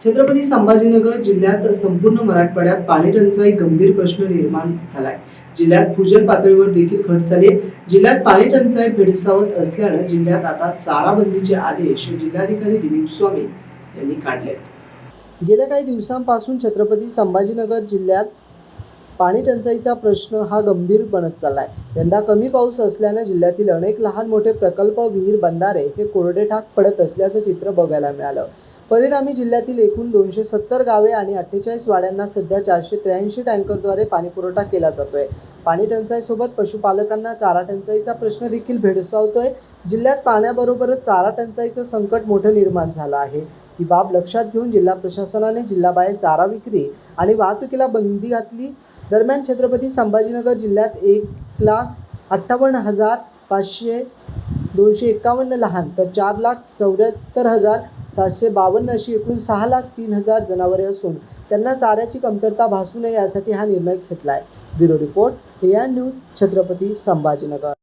छत्रपती संभाजीनगर जिल्ह्यात संपूर्ण मराठवाड्यात पाणी टंचाई गंभीर प्रश्न निर्माण झालाय जिल्ह्यात भूजल पातळीवर देखील घट झाली आहे. जिल्ह्यात पाणी टंचाई भेडसावत असल्यानं जिल्ह्यात आता चारा बंदीचे आदेश जिल्हाधिकारी दिलीप स्वामी यांनी काढले गेल्या काही दिवसांपासून छत्रपती संभाजीनगर जिल्ह्यात पाणी टंचाईचा प्रश्न हा गंभीर बनत चालला आहे यंदा कमी पाऊस असल्यानं जिल्ह्यातील अनेक लहान मोठे प्रकल्प विहीर बंधारे हे कोरडे ठाक पडत असल्याचं चित्र बघायला मिळालं. परिणामी जिल्ह्यातील एकूण दोनशे सत्तर गावे आणि अठ्ठेचाळीस वाड्यांना सध्या चारशे त्र्याऐंशी टँकरद्वारे पाणीपुरवठा केला जातोय. पाणी टंचाईसोबत पशुपालकांना चारा टंचाईचा प्रश्न देखील भेडसावतोय. जिल्ह्यात पाण्याबरोबरच चारा टंचाईचं संकट मोठं निर्माण झालं आहे. ही बाब लक्षात घेऊन जिल्हा प्रशासनाने जिल्हाबाहेर चारा विक्री आणि वाहतुकीला बंदी घातली. दरम्यान छत्रपती संभाजीनगर जिल्ह्यात एक लाख अठ्ठावन्न हजार पाचशे दोनशे एकावन्न लहान तर चार लाख चौऱ्याहत्तर हजार सातशे बावन्न अशी एकूण सहा लाख तीन हजार जनावरे असून त्यांना चाऱ्याची कमतरता भासू नये यासाठी हा निर्णय घेतला आहे ब्युरो रिपोर्ट या न्यूज छत्रपती संभाजीनगर.